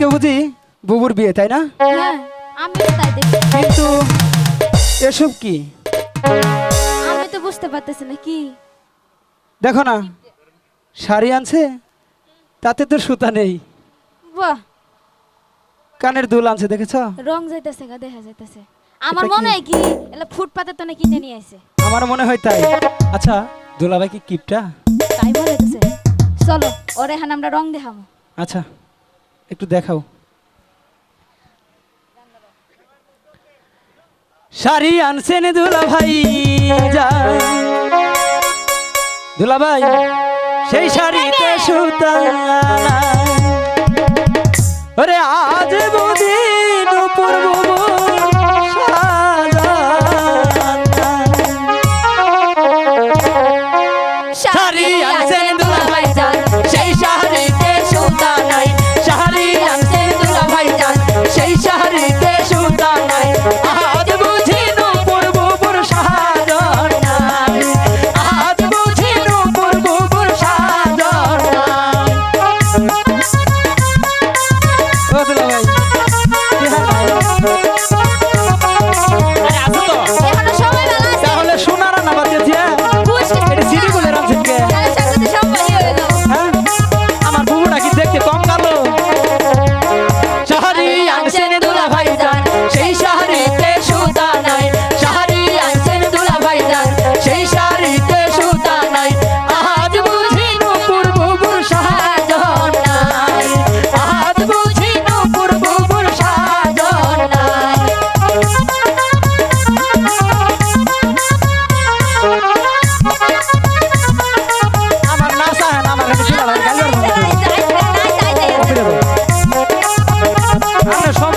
আজকে বুঝি বুবুর বিয়ে তাই না? হ্যাঁ কিন্তু এসব কি? আমি তো বুঝতে পারতেছি না কি? দেখো না শাড়ি আনছে তাতে তো সুতা নেই। বাহ। কানের দুল আনছে দেখেছ? রং যাইতেছে গা দেখা যাইতেছে। আমার মনে হয় কি এলা ফুটপাতে তো না কিনে নিয়ে আইছে। আমার মনে হয় তাই। আচ্ছা দুলাভাই কি কিপটা? তাই বলে গেছে চলো ওরে হান আমরা রং দেখাবো। আচ্ছা। একটু দেখাও। শাড়ি আনছেন দুলা ভাই দুলা ভাই সেই শাড়িতে সুতা সামনে সব